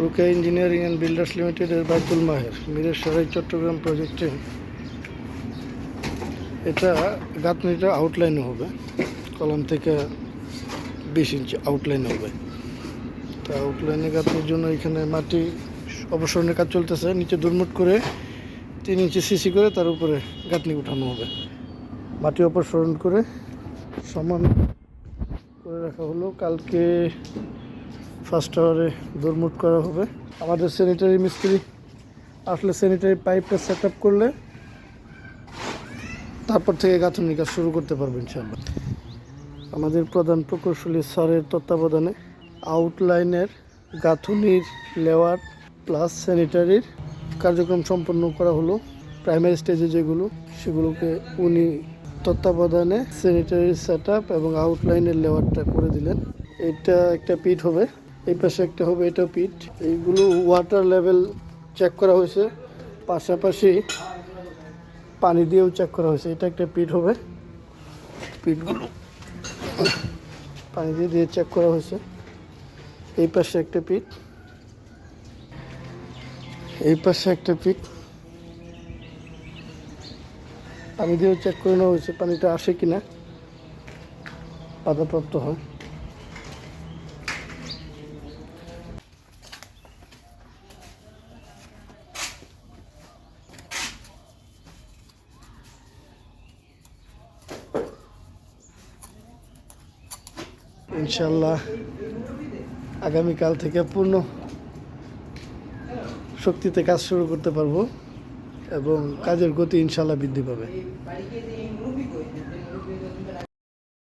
রুকা engineering and builders লিমিটেডের বাইতুল মাহের মিরের সরাই চট্টগ্রাম প্রজেক্টে। এটা গাঁথনিটা আউটলাইনে হবে। কলাম থেকে বিশ ইঞ্চি আউটলাইন হবে। তা আউটলাইনে গাঁথনির জন্য এখানে মাটি অপসারণের কাজ চলতেছে। নিচে দুর্মুট করে তিন ইঞ্চি সিসি করে তার উপরে গাঁথনি উঠানো হবে। মাটি অপসারণ করে সমান করে রাখা হলো। কালকে ফার্স্ট আওয়ারে দোরমুট করা হবে। আমাদের স্যানিটারি মিস্ত্রি আসলে স্যানিটারি পাইপটা সেট আপ করলে তারপর থেকে গাঁথনি কাজ শুরু করতে পারবে ইনশাআল্লাহ। আমাদের প্রধান প্রকৌশলী স্যারের তত্ত্বাবধানে আউটলাইনের গাঁথুনির লেওয়ার প্লাস স্যানিটারির কার্যক্রম সম্পন্ন করা হলো। প্রাইমারি স্টেজে যেগুলো, সেগুলোকে উনি তত্ত্বাবধানে স্যানিটারি সেট এবং আউটলাইনের লেওয়ারটা করে দিলেন। এটা একটা পিট হবে। এই পাশে একটা হবে এটা পিট এইগুলো ওয়াটার লেভেল চেক করা হয়েছে। পাশাপাশি পানি দিয়েও চেক করা হয়েছে। এটা একটা পিট হবে। পিটগুলো পানি দিয়ে দিয়ে চেক করা হয়েছে। এই পাশে একটা পিট এই পাশে একটা পিট পানি দিয়েও চেক করে নেওয়া হয়েছে। পানিটা আসে কিনা, বাধাপ্রাপ্ত হয়। ইনশাল্লাহ আগামীকাল থেকে পূর্ণ শক্তিতে কাজ শুরু করতে পারব এবং কাজের গতি ইনশাল্লাহ বৃদ্ধি পাবে।